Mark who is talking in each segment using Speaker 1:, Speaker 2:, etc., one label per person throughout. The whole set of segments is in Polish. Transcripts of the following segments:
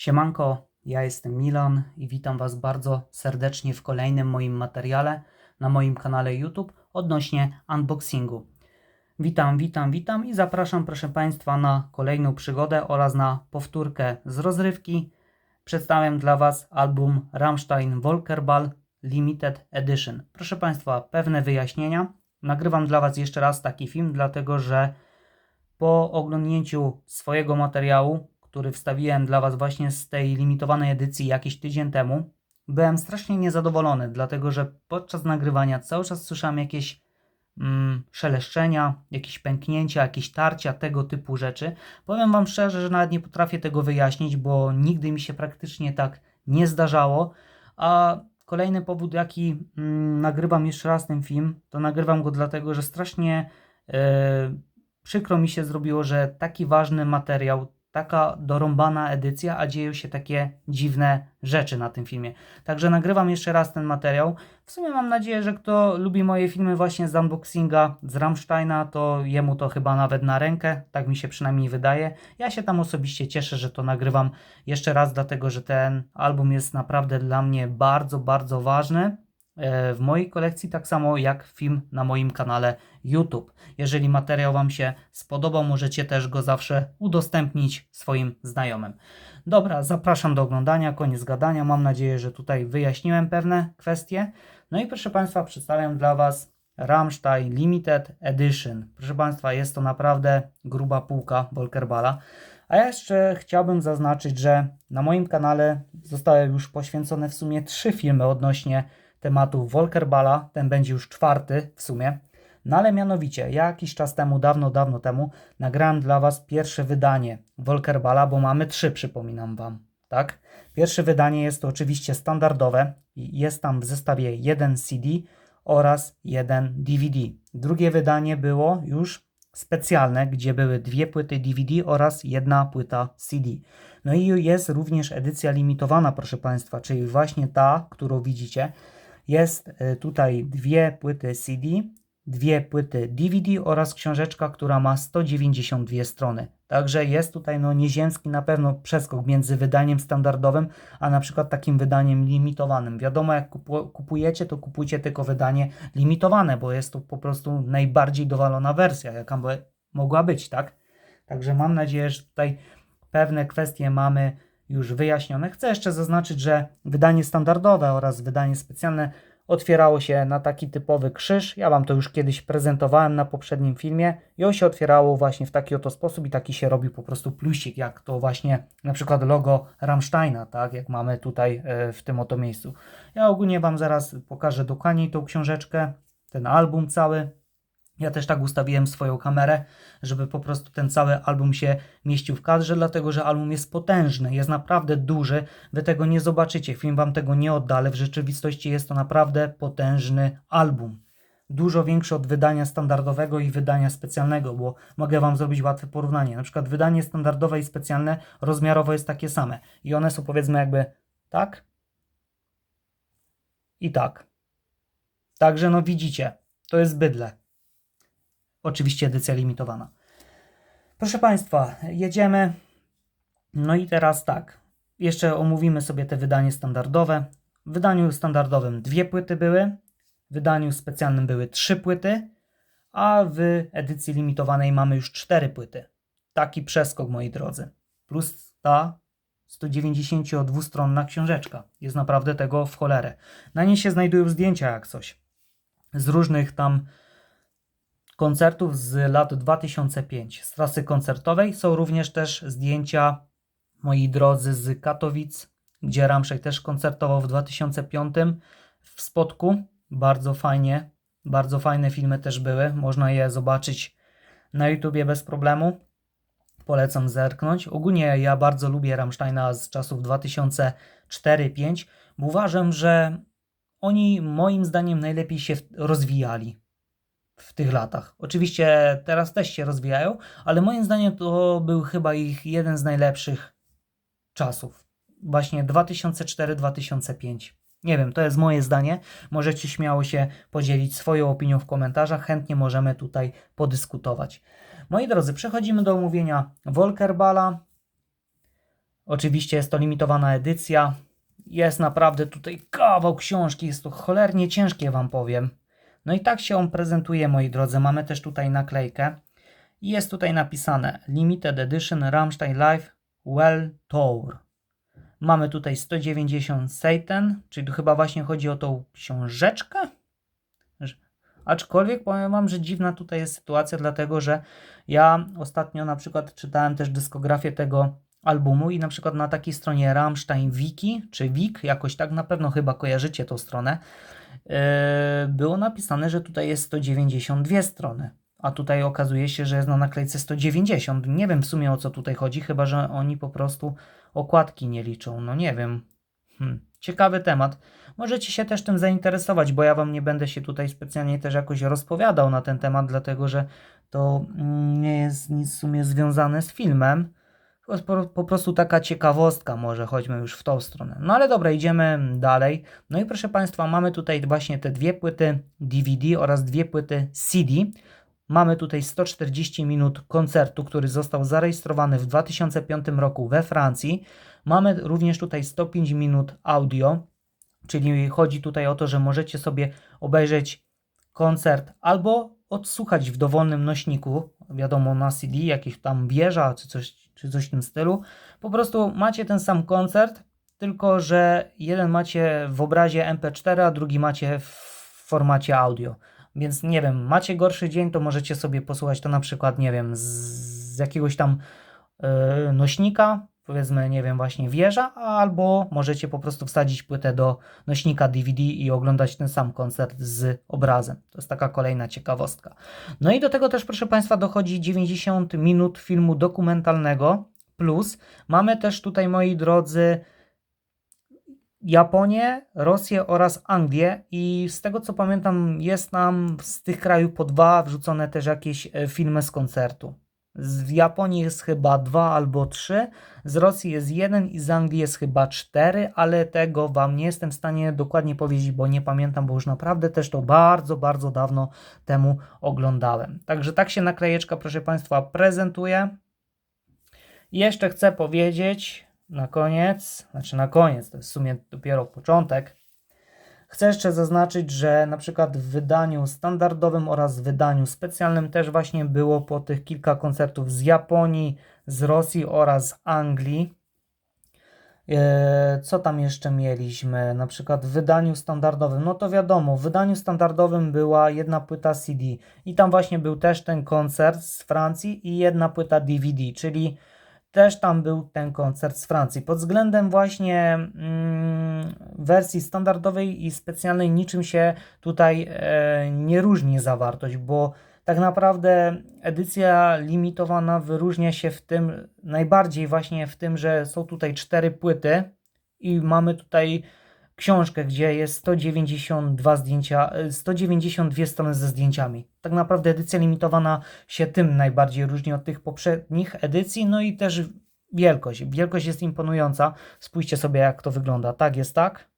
Speaker 1: Siemanko, ja jestem Milan i witam Was bardzo serdecznie w kolejnym moim materiale na moim kanale YouTube odnośnie unboxingu. Witam, witam, witam i zapraszam proszę Państwa na kolejną przygodę oraz na powtórkę z rozrywki. Przedstawiam dla Was album Rammstein Volkerball Limited Edition. Proszę Państwa, pewne wyjaśnienia. Nagrywam dla Was jeszcze raz taki film, dlatego że po oglądnięciu swojego materiału, który wstawiłem dla Was właśnie z tej limitowanej edycji jakiś tydzień temu, byłem strasznie niezadowolony, dlatego że podczas nagrywania cały czas słyszałem jakieś mm, szeleszczenia, jakieś pęknięcia, jakieś tarcia, tego typu rzeczy. Powiem Wam szczerze, że nawet nie potrafię tego wyjaśnić, bo nigdy mi się praktycznie tak nie zdarzało. A kolejny powód, jaki mm, nagrywam jeszcze raz ten film, to nagrywam go dlatego, że strasznie e, przykro mi się zrobiło, że taki ważny materiał, taka dorąbana edycja, a dzieją się takie dziwne rzeczy na tym filmie. Także nagrywam jeszcze raz ten materiał. W sumie mam nadzieję, że kto lubi moje filmy właśnie z unboxinga, z Rammsteina, to jemu to chyba nawet na rękę, tak mi się przynajmniej wydaje. Ja się tam osobiście cieszę, że to nagrywam jeszcze raz, dlatego że ten album jest naprawdę dla mnie bardzo, bardzo ważny w mojej kolekcji, tak samo jak film na moim kanale YouTube. Jeżeli materiał Wam się spodobał, możecie też go zawsze udostępnić swoim znajomym. Dobra, zapraszam do oglądania, koniec gadania. Mam nadzieję, że tutaj wyjaśniłem pewne kwestie. No i proszę Państwa, przedstawiam dla Was Rammstein Limited Edition. Proszę Państwa, jest to naprawdę gruba półka Volkerbala. A ja jeszcze chciałbym zaznaczyć, że na moim kanale zostały już poświęcone w sumie trzy filmy odnośnie tematu Volkerbala. Ten będzie już czwarty w sumie. No ale mianowicie, ja jakiś czas temu, dawno, dawno temu, nagrałem dla Was pierwsze wydanie Volkerbala, bo mamy trzy, przypominam Wam, tak? Pierwsze wydanie jest to oczywiście standardowe i jest tam w zestawie jeden CD oraz jeden DVD. Drugie wydanie było już specjalne, gdzie były dwie płyty DVD oraz jedna płyta CD. No i jest również edycja limitowana, proszę Państwa, czyli właśnie ta, którą widzicie. Jest y, tutaj dwie płyty CD, dwie płyty DVD oraz książeczka, która ma 192 strony. Także jest tutaj no nieziemski na pewno przeskok między wydaniem standardowym, a na przykład takim wydaniem limitowanym. Wiadomo, jak kupu- kupujecie, to kupujcie tylko wydanie limitowane, bo jest to po prostu najbardziej dowalona wersja, jaka by mogła być, tak? Także mam nadzieję, że tutaj pewne kwestie mamy już wyjaśnione. Chcę jeszcze zaznaczyć, że wydanie standardowe oraz wydanie specjalne otwierało się na taki typowy krzyż. Ja Wam to już kiedyś prezentowałem na poprzednim filmie i on się otwierało właśnie w taki oto sposób i taki się robi po prostu plusik, jak to właśnie na przykład logo Rammsteina, tak, jak mamy tutaj e, w tym oto miejscu. Ja ogólnie Wam zaraz pokażę dokładniej tą książeczkę, ten album cały. Ja też tak ustawiłem swoją kamerę, żeby po prostu ten cały album się mieścił w kadrze, dlatego że album jest potężny, jest naprawdę duży. Wy tego nie zobaczycie, film wam tego nie odda, ale w rzeczywistości jest to naprawdę potężny album. Dużo większy od wydania standardowego i wydania specjalnego, bo mogę wam zrobić łatwe porównanie. Na przykład wydanie standardowe i specjalne rozmiarowo jest takie same i one są powiedzmy jakby tak i tak. Także no widzicie, to jest bydle. Oczywiście edycja limitowana. Proszę Państwa, jedziemy. No i teraz tak. Jeszcze omówimy sobie te wydanie standardowe. W wydaniu standardowym dwie płyty były, w wydaniu specjalnym były trzy płyty, a w edycji limitowanej mamy już cztery płyty. Taki przeskok, moi drodzy. Plus ta 192-stronna książeczka. Jest naprawdę tego w cholerę. Na niej się znajdują zdjęcia jak coś. Z różnych tam koncertów z lat 2005. Z trasy koncertowej są również też zdjęcia, moi drodzy, z Katowic, gdzie Ramszej też koncertował w 2005 w Spodku. Bardzo fajnie, bardzo fajne filmy też były. Można je zobaczyć na YouTubie bez problemu. Polecam zerknąć. Ogólnie ja bardzo lubię Rammsteina z czasów 2004-2005, bo uważam, że oni moim zdaniem najlepiej się rozwijali w tych latach. Oczywiście teraz też się rozwijają, ale moim zdaniem to był chyba ich jeden z najlepszych czasów. Właśnie 2004-2005. Nie wiem, to jest moje zdanie. Możecie śmiało się podzielić swoją opinią w komentarzach. Chętnie możemy tutaj podyskutować. Moi drodzy, przechodzimy do omówienia Volkerbala. Oczywiście jest to limitowana edycja. Jest naprawdę tutaj kawał książki, jest to cholernie ciężkie, wam powiem. No i tak się on prezentuje, moi drodzy. Mamy też tutaj naklejkę. I jest tutaj napisane Limited Edition Rammstein Live Well Tour. Mamy tutaj 190 Satan, czyli tu chyba właśnie chodzi o tą książeczkę. Że- Aczkolwiek powiem wam, że dziwna tutaj jest sytuacja, dlatego że ja ostatnio na przykład czytałem też dyskografię tego albumu i na przykład na takiej stronie Rammstein Wiki, czy Wik, jakoś tak na pewno chyba kojarzycie tą stronę, yy, było napisane, że tutaj jest 192 strony. A tutaj okazuje się, że jest na naklejce 190. Nie wiem w sumie o co tutaj chodzi, chyba że oni po prostu okładki nie liczą. No nie wiem. Hmm. Ciekawy temat. Możecie się też tym zainteresować, bo ja Wam nie będę się tutaj specjalnie też jakoś rozpowiadał na ten temat, dlatego że to mm, nie jest nic w sumie związane z filmem. Po, prostu taka ciekawostka, może chodźmy już w tą stronę. No ale dobra, idziemy dalej. No i proszę Państwa, mamy tutaj właśnie te dwie płyty DVD oraz dwie płyty CD. Mamy tutaj 140 minut koncertu, który został zarejestrowany w 2005 roku we Francji. Mamy również tutaj 105 minut audio, czyli chodzi tutaj o to, że możecie sobie obejrzeć koncert albo odsłuchać w dowolnym nośniku, wiadomo na CD, jakiś tam wieża czy coś, czy coś w tym stylu. Po prostu macie ten sam koncert, tylko że jeden macie w obrazie MP4, a drugi macie w formacie audio. Więc nie wiem, macie gorszy dzień, to możecie sobie posłuchać to na przykład, nie wiem, z, jakiegoś tam yy, nośnika, powiedzmy, nie wiem, właśnie wieża, albo możecie po prostu wsadzić płytę do nośnika DVD i oglądać ten sam koncert z obrazem. To jest taka kolejna ciekawostka. No i do tego też, proszę Państwa, dochodzi 90 minut filmu dokumentalnego, plus mamy też tutaj, moi drodzy, Japonię, Rosję oraz Anglię i z tego co pamiętam jest nam z tych krajów po dwa wrzucone też jakieś e, filmy z koncertu. Z Japonii jest chyba dwa albo trzy, z Rosji jest jeden i z Anglii jest chyba cztery, ale tego Wam nie jestem w stanie dokładnie powiedzieć, bo nie pamiętam, bo już naprawdę też to bardzo, bardzo dawno temu oglądałem. Także tak się naklejeczka, proszę Państwa, prezentuje. Jeszcze chcę powiedzieć na koniec, znaczy na koniec, to jest w sumie dopiero początek. Chcę jeszcze zaznaczyć, że na przykład w wydaniu standardowym oraz wydaniu specjalnym też właśnie było po tych kilka koncertów z Japonii, z Rosji oraz Anglii. Eee, Co tam jeszcze mieliśmy? Na przykład w wydaniu standardowym, no to wiadomo, w wydaniu standardowym była jedna płyta CD i tam właśnie był też ten koncert z Francji i jedna płyta DVD, czyli też tam był ten koncert z Francji. Pod względem właśnie mm, wersji standardowej i specjalnej niczym się tutaj e, nie różni zawartość, bo tak naprawdę edycja limitowana wyróżnia się w tym najbardziej właśnie w tym, że są tutaj cztery płyty i mamy tutaj książkę, gdzie jest 192 zdjęcia, e, 192 strony ze zdjęciami. Tak naprawdę edycja limitowana się tym najbardziej różni od tych poprzednich edycji, no i też wielkość. Wielkość jest imponująca. Spójrzcie sobie, jak to wygląda. Tak jest tak,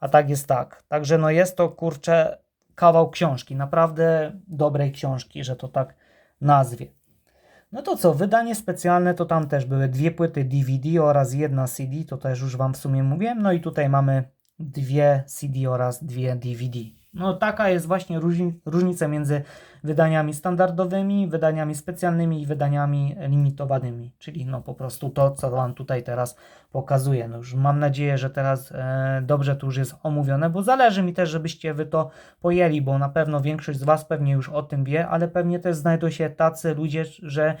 Speaker 1: a tak jest tak. Także no jest to, kurczę, kawał książki. Naprawdę dobrej książki, że to tak nazwie. No to co, wydanie specjalne to tam też były dwie płyty DVD oraz jedna CD, to też już Wam w sumie mówiłem. No i tutaj mamy dwie CD oraz dwie DVD. No taka jest właśnie różni- różnica między wydaniami standardowymi, wydaniami specjalnymi i wydaniami limitowanymi, czyli no po prostu to, co Wam tutaj teraz pokazuję. No już mam nadzieję, że teraz e, dobrze to już jest omówione, bo zależy mi też, żebyście Wy to pojęli, bo na pewno większość z Was pewnie już o tym wie, ale pewnie też znajdą się tacy ludzie, że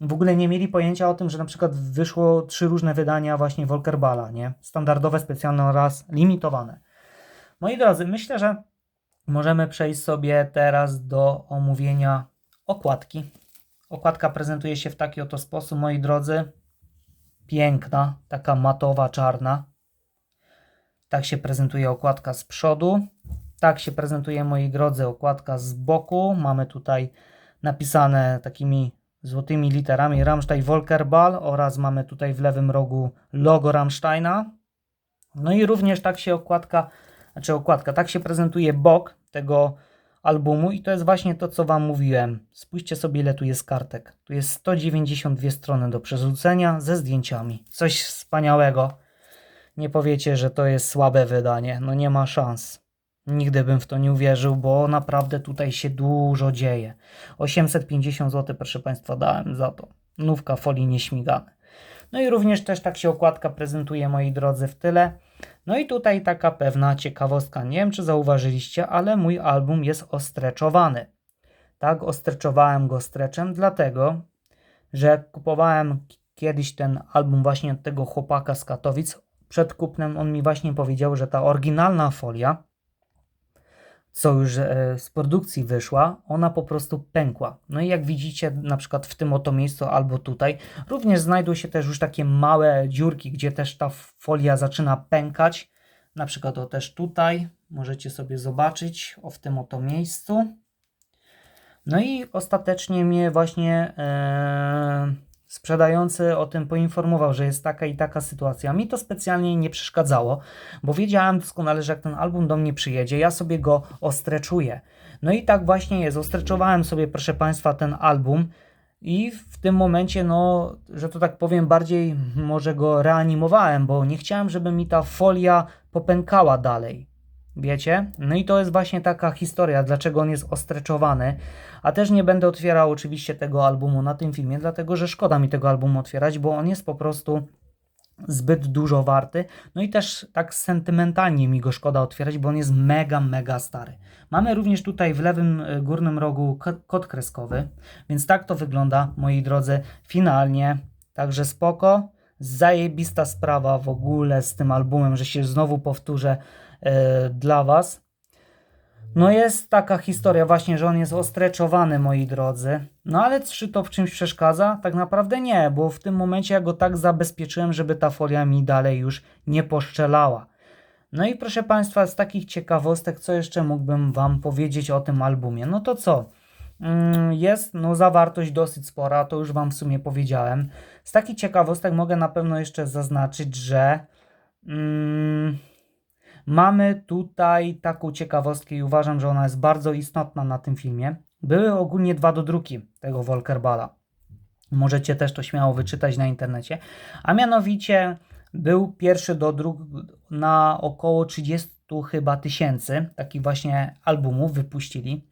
Speaker 1: w ogóle nie mieli pojęcia o tym, że na przykład wyszło trzy różne wydania właśnie Volkerbala, nie? Standardowe, specjalne oraz limitowane. Moi drodzy, myślę, że możemy przejść sobie teraz do omówienia okładki. Okładka prezentuje się w taki oto sposób, moi drodzy. Piękna, taka matowa, czarna. Tak się prezentuje okładka z przodu. Tak się prezentuje, moi drodzy, okładka z boku. Mamy tutaj napisane takimi złotymi literami Rammstein Volkerball oraz mamy tutaj w lewym rogu logo Rammsteina. No i również tak się okładka, znaczy okładka, tak się prezentuje bok tego albumu i to jest właśnie to, co Wam mówiłem. Spójrzcie sobie, ile tu jest kartek. Tu jest 192 strony do przerzucenia ze zdjęciami. Coś wspaniałego. Nie powiecie, że to jest słabe wydanie. No nie ma szans. Nigdy bym w to nie uwierzył, bo naprawdę tutaj się dużo dzieje. 850 zł, proszę Państwa, dałem za to. Nówka folii nieśmigane. No i również też tak się okładka prezentuje, moi drodzy, w tyle. No i tutaj taka pewna ciekawostka. Nie wiem, czy zauważyliście, ale mój album jest ostreczowany. Tak, ostreczowałem go streczem, dlatego, że kupowałem kiedyś ten album właśnie od tego chłopaka z Katowic. Przed kupnem on mi właśnie powiedział, że ta oryginalna folia co już e, z produkcji wyszła, ona po prostu pękła. No i jak widzicie, na przykład w tym oto miejscu albo tutaj, również znajdą się też już takie małe dziurki, gdzie też ta folia zaczyna pękać. Na przykład o też tutaj, możecie sobie zobaczyć, o w tym oto miejscu. No i ostatecznie mnie właśnie... Ee sprzedający o tym poinformował, że jest taka i taka sytuacja. Mi to specjalnie nie przeszkadzało, bo wiedziałem doskonale, że jak ten album do mnie przyjedzie, ja sobie go ostreczuję. No i tak właśnie jest. Ostreczowałem sobie, proszę Państwa, ten album. I w tym momencie, no, że to tak powiem, bardziej może go reanimowałem, bo nie chciałem, żeby mi ta folia popękała dalej. Wiecie? No i to jest właśnie taka historia, dlaczego on jest ostreczowany. A też nie będę otwierał oczywiście tego albumu na tym filmie, dlatego że szkoda mi tego albumu otwierać, bo on jest po prostu zbyt dużo warty. No i też tak sentymentalnie mi go szkoda otwierać, bo on jest mega, mega stary. Mamy również tutaj w lewym e, górnym rogu kod kreskowy, więc tak to wygląda, moi drodzy, finalnie. Także spoko. Zajebista sprawa w ogóle z tym albumem, że się znowu powtórzę dla Was. No jest taka historia właśnie, że on jest ostreczowany, moi drodzy. No ale czy to w czymś przeszkadza? Tak naprawdę nie, bo w tym momencie ja go tak zabezpieczyłem, żeby ta folia mi dalej już nie poszczelała. No i proszę Państwa, z takich ciekawostek, co jeszcze mógłbym Wam powiedzieć o tym albumie? No to co? Mm, jest no, zawartość dosyć spora, to już Wam w sumie powiedziałem. Z takich ciekawostek mogę na pewno jeszcze zaznaczyć, że... Mm, Mamy tutaj taką ciekawostkę i uważam, że ona jest bardzo istotna na tym filmie. Były ogólnie dwa dodruki tego Volkerbala. Możecie też to śmiało wyczytać na internecie. A mianowicie był pierwszy dodruk na około 30 chyba tysięcy takich właśnie albumów wypuścili.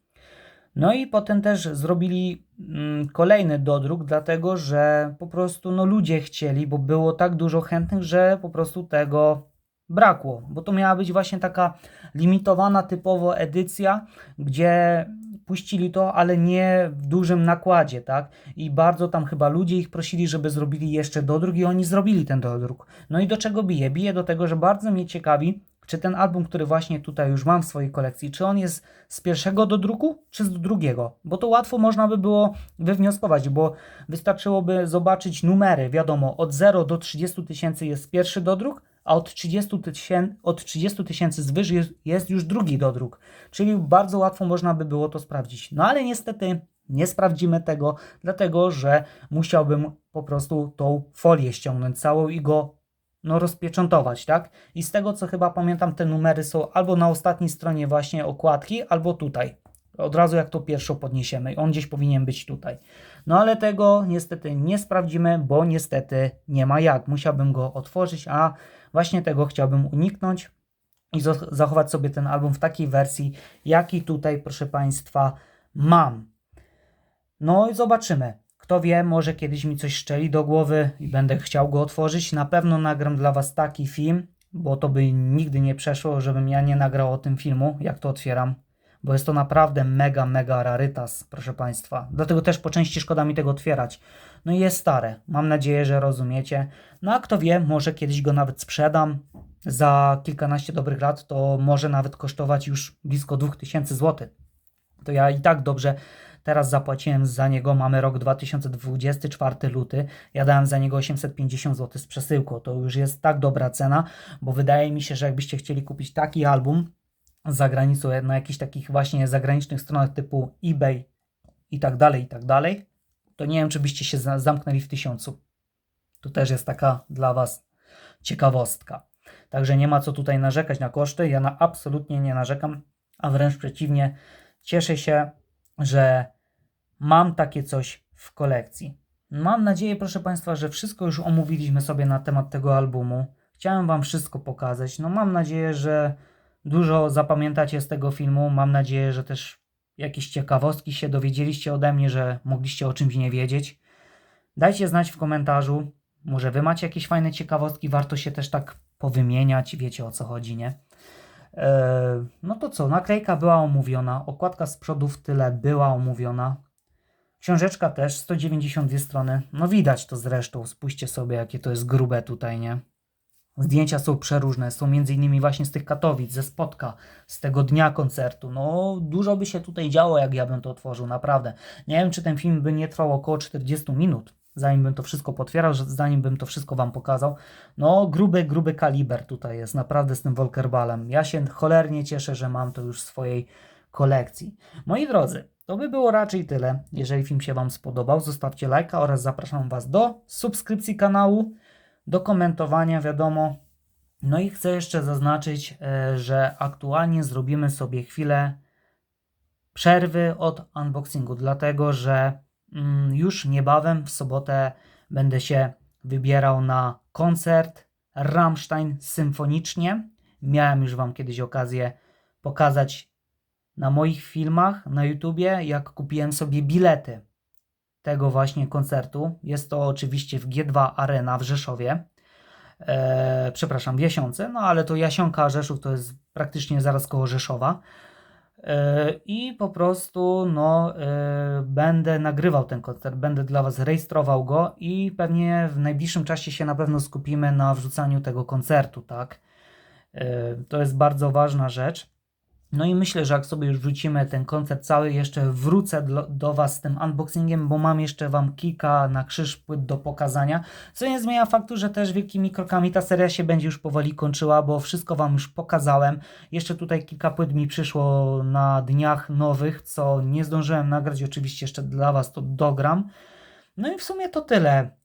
Speaker 1: No i potem też zrobili mm, kolejny dodruk, dlatego że po prostu no, ludzie chcieli, bo było tak dużo chętnych, że po prostu tego brakło, bo to miała być właśnie taka limitowana typowo edycja, gdzie puścili to, ale nie w dużym nakładzie, tak? I bardzo tam chyba ludzie ich prosili, żeby zrobili jeszcze dodruk i oni zrobili ten dodruk. No i do czego bije? Bije do tego, że bardzo mnie ciekawi, czy ten album, który właśnie tutaj już mam w swojej kolekcji, czy on jest z pierwszego do druku, czy z drugiego? Bo to łatwo można by było wywnioskować, bo wystarczyłoby zobaczyć numery, wiadomo, od 0 do 30 tysięcy jest pierwszy dodruk, a od 30 tysięcy, od 30 tysięcy zwyż jest, jest już drugi dodruk. Czyli bardzo łatwo można by było to sprawdzić. No ale niestety nie sprawdzimy tego, dlatego że musiałbym po prostu tą folię ściągnąć całą i go no, rozpieczętować, tak? I z tego co chyba pamiętam, te numery są albo na ostatniej stronie właśnie okładki, albo tutaj. Od razu jak to pierwszą podniesiemy. On gdzieś powinien być tutaj. No ale tego niestety nie sprawdzimy, bo niestety nie ma jak. Musiałbym go otworzyć, a Właśnie tego chciałbym uniknąć i zachować sobie ten album w takiej wersji, jaki tutaj, proszę Państwa, mam. No i zobaczymy. Kto wie, może kiedyś mi coś szczeli do głowy i będę chciał go otworzyć. Na pewno nagram dla Was taki film, bo to by nigdy nie przeszło, żebym ja nie nagrał o tym filmu, jak to otwieram. Bo jest to naprawdę mega, mega rarytas, proszę Państwa. Dlatego też po części szkoda mi tego otwierać. No i jest stare. Mam nadzieję, że rozumiecie. No a kto wie, może kiedyś go nawet sprzedam. Za kilkanaście dobrych lat to może nawet kosztować już blisko 2000 zł. To ja i tak dobrze teraz zapłaciłem za niego. Mamy rok 2024 luty. Ja dałem za niego 850 zł z przesyłką. To już jest tak dobra cena, bo wydaje mi się, że jakbyście chcieli kupić taki album za granicą na jakichś takich właśnie zagranicznych stronach typu eBay i tak dalej, i tak dalej, to nie wiem, czy byście się zamknęli w tysiącu. To też jest taka dla Was ciekawostka. Także nie ma co tutaj narzekać na koszty. Ja na absolutnie nie narzekam, a wręcz przeciwnie, cieszę się, że mam takie coś w kolekcji. Mam nadzieję, proszę Państwa, że wszystko już omówiliśmy sobie na temat tego albumu. Chciałem Wam wszystko pokazać. No mam nadzieję, że dużo zapamiętacie z tego filmu. Mam nadzieję, że też jakieś ciekawostki się dowiedzieliście ode mnie, że mogliście o czymś nie wiedzieć. Dajcie znać w komentarzu. Może Wy macie jakieś fajne ciekawostki. Warto się też tak powymieniać. Wiecie o co chodzi, nie? Eee, no to co, naklejka była omówiona, okładka z przodu w tyle była omówiona. Książeczka też, 192 strony. No widać to zresztą, spójrzcie sobie jakie to jest grube tutaj, nie? Zdjęcia są przeróżne, są między innymi właśnie z tych Katowic, ze spotka, z tego dnia koncertu. No dużo by się tutaj działo, jak ja bym to otworzył, naprawdę. Nie wiem, czy ten film by nie trwał około 40 minut, zanim bym to wszystko potwierał, zanim bym to wszystko Wam pokazał. No gruby, gruby kaliber tutaj jest, naprawdę z tym Volkerbalem. Ja się cholernie cieszę, że mam to już w swojej kolekcji. Moi drodzy, to by było raczej tyle. Jeżeli film się Wam spodobał, zostawcie lajka oraz zapraszam Was do subskrypcji kanału, do komentowania, wiadomo. No i chcę jeszcze zaznaczyć, e, że aktualnie zrobimy sobie chwilę przerwy od unboxingu, dlatego że mm, już niebawem w sobotę będę się wybierał na koncert Rammstein symfonicznie. Miałem już Wam kiedyś okazję pokazać na moich filmach na YouTubie, jak kupiłem sobie bilety tego właśnie koncertu. Jest to oczywiście w G2 Arena w Rzeszowie. E, przepraszam, w Jasiące, no ale to Jasionka Rzeszów to jest praktycznie zaraz koło Rzeszowa. E, I po prostu no, e, będę nagrywał ten koncert, będę dla Was rejestrował go i pewnie w najbliższym czasie się na pewno skupimy na wrzucaniu tego koncertu, tak? E, To jest bardzo ważna rzecz. No i myślę, że jak sobie już wrzucimy ten koncert cały, jeszcze wrócę do, do Was z tym unboxingiem, bo mam jeszcze Wam kilka na krzyż płyt do pokazania, co nie zmienia faktu, że też wielkimi krokami ta seria się będzie już powoli kończyła, bo wszystko Wam już pokazałem. Jeszcze tutaj kilka płyt mi przyszło na dniach nowych, co nie zdążyłem nagrać, oczywiście jeszcze dla Was to dogram. No i w sumie to tyle,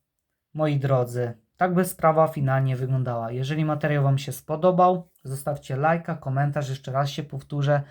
Speaker 1: moi drodzy. Tak by sprawa finalnie wyglądała. Jeżeli materiał Wam się spodobał, zostawcie lajka, komentarz, jeszcze raz się powtórzę.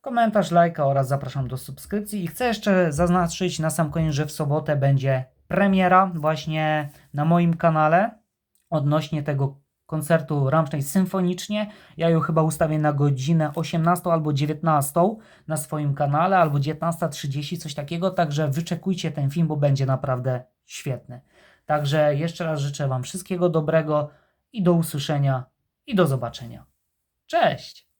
Speaker 1: Komentarz, lajka oraz zapraszam do subskrypcji. I chcę jeszcze zaznaczyć na sam koniec, że w sobotę będzie premiera właśnie na moim kanale odnośnie tego koncertu Rammstein symfonicznie. Ja ją chyba ustawię na godzinę 18 albo 19 na swoim kanale, albo 19.30, coś takiego, także wyczekujcie ten film, bo będzie naprawdę świetny. Także jeszcze raz życzę Wam wszystkiego dobrego i do usłyszenia i do zobaczenia. Cześć!